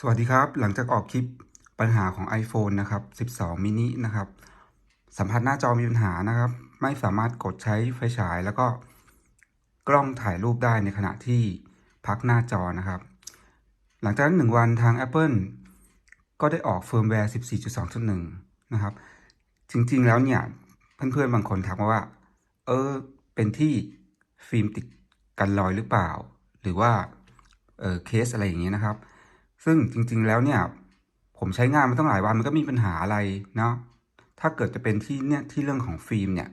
สวัสดีครับ หลังจากออกคลิปปัญหาของ iPhone นะครับ 12 mini นะครับ สัมผัสหน้าจอมีปัญหานะครับ ไม่สามารถกดใช้ไฟฉาย แล้วก็กล้องถ่ายรูปได้ในขณะที่พักหน้าจอนะครับ หลังจากนั้นหนึ่งวันทาง Apple ก็ได้ออกเฟิร์มแวร์ 14.2.1 นะครับ จริงๆแล้วเนี่ย เพื่อนๆ บางคนทักมาว่า เออ เป็นที่ฟิล์มติดกันรอยหรือเปล่า หรือว่าเออเคสอะไรอย่างเงี้ยนะครับ ซึ่งจริง ๆ แล้วเนี่ย ผมใช้งานมาตั้งหลายวันมันก็มีปัญหาอะไรเนาะถ้าเกิดจะเป็นที่เนี่ยที่เรื่องของฟิล์มเนี่ย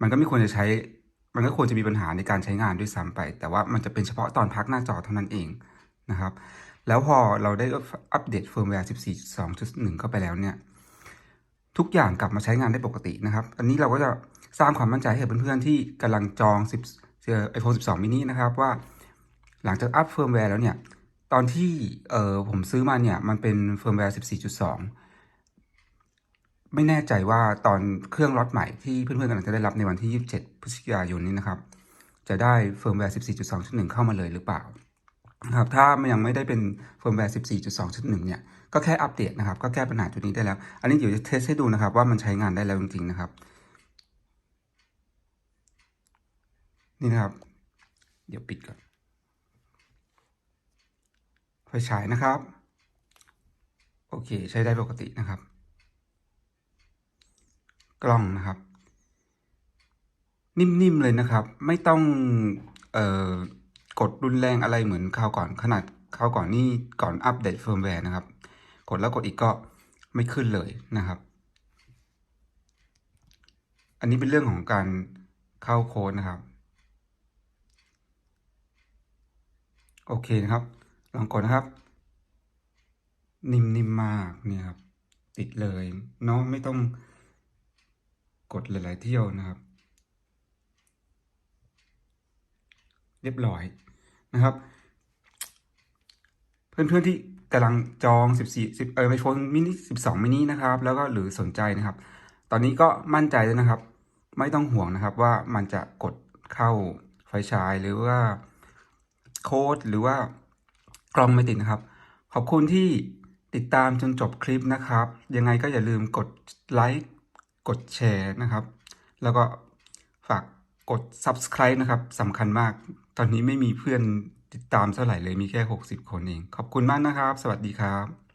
มันก็ไม่ควรจะใช้ มันก็ควรจะมีปัญหาในการใช้งานด้วยซ้ำไป แต่ว่ามันจะเป็นเฉพาะตอนพักหน้าจอเท่านั้นเองนะครับ แล้วพอเราได้อัปเดตเฟิร์มแวร์ 14.2.1 เข้าไปแล้วเนี่ย ทุกอย่างกลับมาใช้งานได้ปกตินะครับ อันนี้เราก็จะสร้างความมั่นใจให้เพื่อนๆที่กำลังจอง10เอ่อ iPhone 12 mini นะครับว่า หลังจากอัปเฟิร์มแวร์แล้วเนี่ย ตอนที่เออผมซื้อมาเนี่ย มันเป็นเฟิร์มแวร์ 14.2 ไม่แน่ใจว่าตอนเครื่องล็อตใหม่ที่เพื่อนๆกำลังจะได้รับในวันที่ 27 พฤศจิกายนนี้นะครับ จะได้เฟิร์มแวร์ 14.2.1 เข้ามาเลยหรือเปล่านะครับถ้ามันยังไม่ได้เป็นเฟิร์มแวร์ 14.2.1 เนี่ย ก็แค่อัปเดตนะครับ ก็แก้ปัญหาจุดนี้ได้แล้ว อันนี้เดี๋ยวจะเทสให้ดูนะครับ ว่ามันใช้งานได้แล้วจริงๆนะครับ นี่นะครับ เดี๋ยวปิดก่อน ฉายนะครับ โอเค ใช้ได้ปกตินะครับ กล้องนะครับ นิ่มๆเลยนะครับ ไม่ต้องเอ่อกดรุนแรงอะไรเหมือนคราวก่อนขนาดคราวก่อนนี่ก่อนอัปเดตเฟิร์มแวร์นะครับ กดแล้วกดอีกก็ไม่ขึ้นเลยนะครับ อันนี้เป็นเรื่องของการเข้าโค้ดนะครับ โอเคนะครับ ลองกดนะครับ นิ่มๆมากเนี่ยครับ ติดเลยเนาะไม่ต้องกดหลายๆเที่ยวนะครับ เรียบร้อยนะครับ เพื่อนๆที่กำลังจอง 14 10เออไอโฟนมินิ12 มินินะครับ แล้วก็หรือสนใจนะครับ ตอนนี้ก็มั่นใจแล้วนะครับ ไม่ต้องห่วงนะครับว่ามันจะกดเข้าไฟฉายหรือว่าโค้ดหรือว่า กล้องไม่ติดนะครับ ขอบคุณที่ติดตามจนจบคลิปนะครับ ยังไงก็อย่าลืมกดไลค์กดแชร์นะครับ แล้วก็ฝากกด subscribe นะครับสำคัญมาก ตอนนี้ไม่มีเพื่อนติดตามเท่าไหร่เลยมีแค่ 60 คนเอง ขอบคุณมากนะครับ สวัสดีครับ